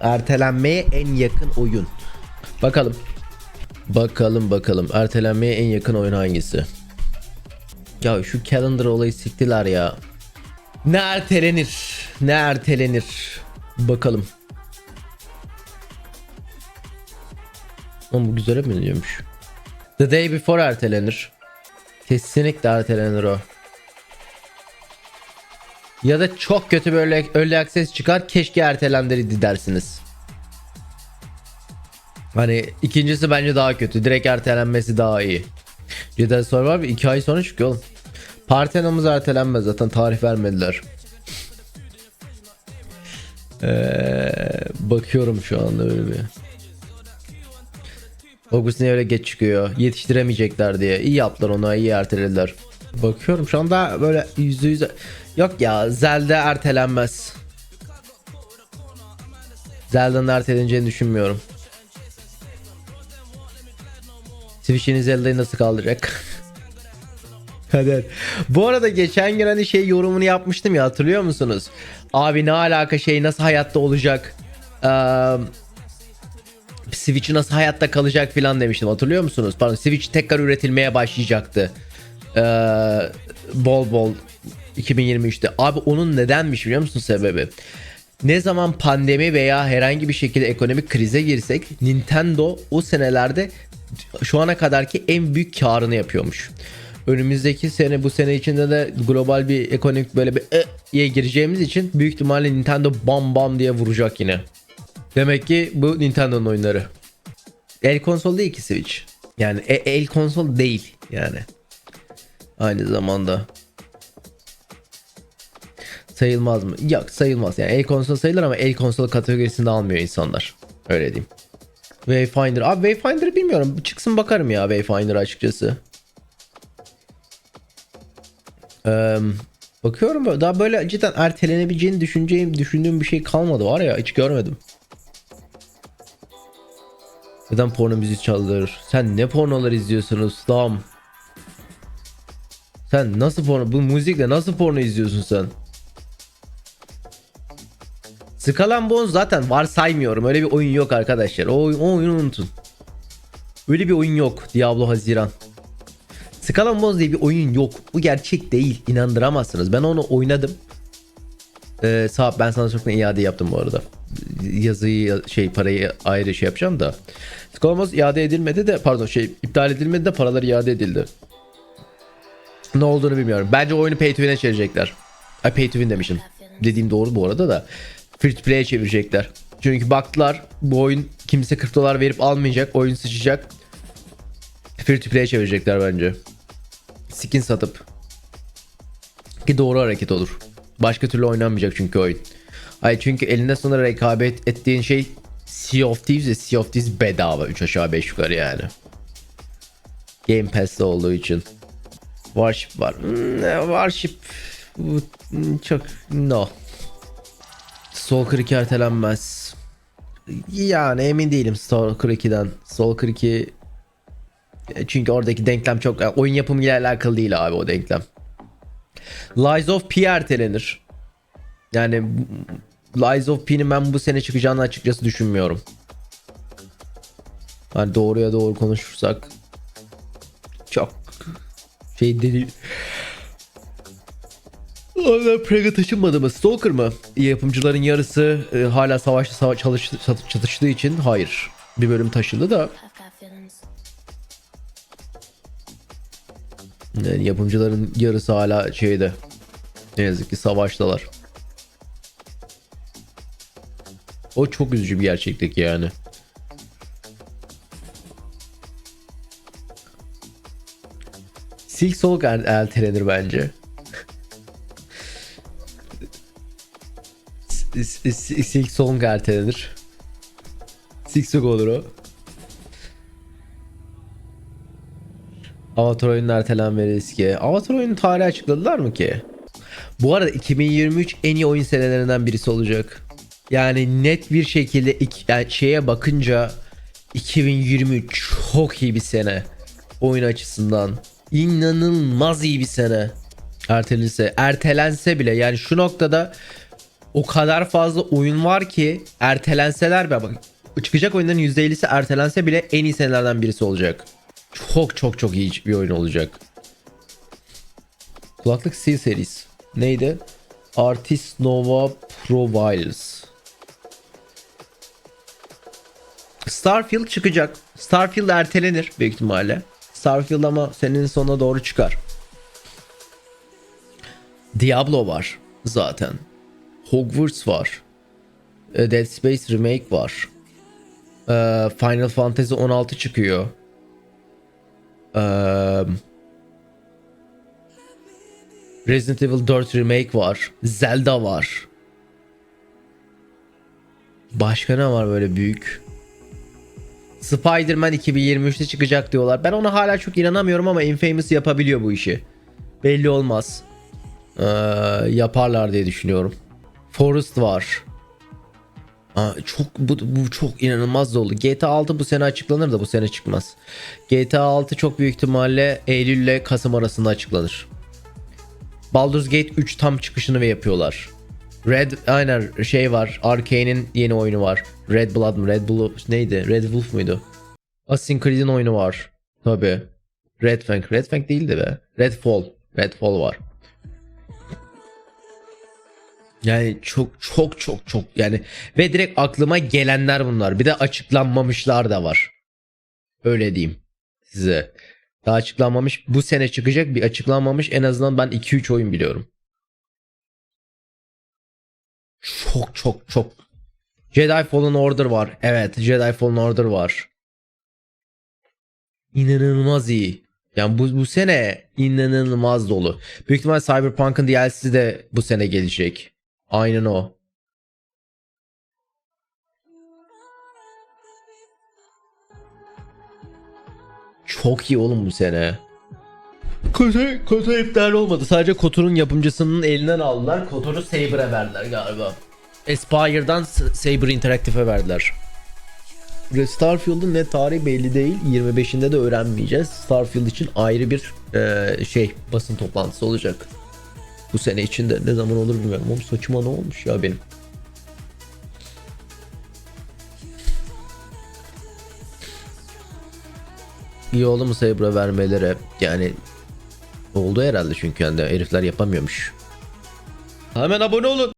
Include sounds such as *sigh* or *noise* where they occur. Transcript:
Ertelenmeye en yakın oyun. Bakalım. Bakalım bakalım. Ertelenmeye en yakın oyun hangisi? Ya şu calendar olayı siktiler ya. Ne ertelenir? Ne ertelenir? Bakalım. Oğlum bu güzel mi diyormuş? The day before ertelenir. Kesinlikle ertelenir o. Ya da çok kötü böyle early access çıkar keşke ertelendirdi dersiniz. Hani ikincisi bence daha kötü. Direkt ertelenmesi daha iyi. Jedi Survivor 2 ay sonra çıkıyor oğlum. Partenamız ertelenmez zaten tarih vermediler. Ee, bakıyorum şu anda öyle bir. August niye öyle geç çıkıyor? Yetiştiremeyecekler diye. İyi yaptılar ona, iyi ertelediler. Bakıyorum şu anda böyle yüzde yüze... Yok ya Zelda ertelenmez. Zelda'nın erteleneceğini düşünmüyorum. Switch'in Zelda'yı nasıl kaldıracak? *laughs* Hadi. Bu arada geçen gün hani şey yorumunu yapmıştım ya hatırlıyor musunuz? Abi ne alaka şey nasıl hayatta olacak? Eee Switch nasıl hayatta kalacak filan demiştim hatırlıyor musunuz? Pardon Switch tekrar üretilmeye başlayacaktı. Ee, bol bol 2023'te. Abi onun nedenmiş biliyor musun sebebi? Ne zaman pandemi veya herhangi bir şekilde ekonomik krize girsek Nintendo o senelerde şu ana kadarki en büyük karını yapıyormuş. Önümüzdeki sene bu sene içinde de global bir ekonomik böyle bir "e"ye gireceğimiz için büyük ihtimalle Nintendo bam bam diye vuracak yine. Demek ki bu Nintendo'nun oyunları. El konsol değil ki Switch. Yani e- el konsol değil yani. Aynı zamanda. Sayılmaz mı? Yok sayılmaz. Yani el konsol sayılır ama el konsol kategorisinde almıyor insanlar. Öyle diyeyim. Wayfinder. Abi Wayfinder'ı bilmiyorum. Çıksın bakarım ya Wayfinder'a açıkçası. Eee bakıyorum daha böyle cidden ertelenebileceğini düşüneceğim, düşündüğüm bir şey kalmadı var ya hiç görmedim. Neden porno müziği çaldır? Sen ne pornolar izliyorsun ustam? Sen nasıl porno? Bu müzikle nasıl porno izliyorsun sen? Skull and Bones zaten varsaymıyorum. Öyle bir oyun yok arkadaşlar. O, o oyunu unutun. Öyle bir oyun yok. Diablo Haziran. Skull and Bones diye bir oyun yok. Bu gerçek değil. İnandıramazsınız. Ben onu oynadım. Ee, sağ ben sana çoktan iade yaptım bu arada. Yazıyı şey parayı ayrı şey yapacağım da. Skull and Bones iade edilmedi de pardon şey iptal edilmedi de paralar iade edildi. Ne olduğunu bilmiyorum. Bence oyunu pay to win'e çevirecekler. Ay pay to win demişim. Dediğim doğru bu arada da. Free to play'e çevirecekler. Çünkü baktılar bu oyun kimse 40 dolar verip almayacak. Oyun sıçacak. Free to play'e çevirecekler bence. Skin satıp. Ki doğru hareket olur. Başka türlü oynanmayacak çünkü oyun. Ay çünkü elinde sonra rekabet ettiğin şey Sea of Thieves ve Sea of Thieves bedava 3 aşağı 5 yukarı yani. Game Pass'te olduğu için. Warship var. Hmm, ne, Warship hmm, çok no. Stalker 2 ertelenmez. Yani emin değilim Stalker 2'den. Stalker 2 e, çünkü oradaki denklem çok yani oyun yapımıyla alakalı değil abi o denklem. Lies of P ertelenir. Yani Lies of P'nin ben bu sene çıkacağını açıkçası düşünmüyorum. Hani doğruya doğru konuşursak çok şey dedi. Hala Praga taşınmadı mı? Stalker mı? Yapımcıların yarısı e, hala savaşta sava çalış çatıştığı için hayır. Bir bölüm taşındı da yani yapımcıların yarısı hala şeyde. Ne yazık ki savaştalar. O çok üzücü bir gerçeklik yani. Silk Soul er- bence. S- S- Silk Song ertelenir. Silk Song olur o. Avatar oyunun ertelenme riski. Avatar oyunun tarihi açıkladılar mı ki? Bu arada 2023 en iyi oyun senelerinden birisi olacak. Yani net bir şekilde yani şeye bakınca 2023 çok iyi bir sene. Oyun açısından. İnanılmaz iyi bir sene. Ertelense, ertelense bile yani şu noktada O kadar fazla oyun var ki ertelenseler be bak çıkacak oyunların %50'si ertelense bile en iyi senelerden birisi olacak. Çok çok çok iyi bir oyun olacak. Kulaklık Steel Series. Neydi? Artist Nova Profiles. Starfield çıkacak. Starfield ertelenir büyük ihtimalle. Starfield ama senin sonuna doğru çıkar. Diablo var zaten. Hogwarts var. E, Dead Space Remake var. E, Final Fantasy 16 çıkıyor. E, Resident Evil 4 Remake var. Zelda var. Başka ne var böyle büyük? Spider-Man 2023'te çıkacak diyorlar. Ben ona hala çok inanamıyorum ama Infamous yapabiliyor bu işi. Belli olmaz. Ee, yaparlar diye düşünüyorum. Forest var. Aa, çok bu, bu çok inanılmaz dolu. GTA 6 bu sene açıklanır da bu sene çıkmaz. GTA 6 çok büyük ihtimalle Eylül ile Kasım arasında açıklanır. Baldur's Gate 3 tam çıkışını ve yapıyorlar. Red aynen şey var. Arkane'in yeni oyunu var. Red Blood mı? Red Blue neydi? Red Wolf muydu? Assassin's Creed'in oyunu var. Tabi. Red Fang. Red Fang değildi be. Redfall. Redfall var. Yani çok çok çok çok yani ve direkt aklıma gelenler bunlar. Bir de açıklanmamışlar da var. Öyle diyeyim size. Daha açıklanmamış bu sene çıkacak bir açıklanmamış en azından ben 2-3 oyun biliyorum. Çok çok çok. Jedi Fallen Order var. Evet Jedi Fallen Order var. İnanılmaz iyi. Yani bu, bu sene inanılmaz dolu. Büyük ihtimal Cyberpunk'ın DLC'si de bu sene gelecek. Aynen o. Çok iyi oğlum bu sene. Kotor, Kotor iptal olmadı. Sadece Kotor'un yapımcısının elinden aldılar. Kotor'u Saber'e verdiler galiba. Aspire'dan Saber Interactive'e verdiler. Ve Starfield'ın ne tarihi belli değil. 25'inde de öğrenmeyeceğiz. Starfield için ayrı bir e, şey basın toplantısı olacak. Bu sene içinde ne zaman olur bilmiyorum. Oğlum saçıma ne olmuş ya benim. İyi oldu mu Saber'a vermeleri yani oldu herhalde çünkü yani herifler yapamıyormuş. Hemen abone olun.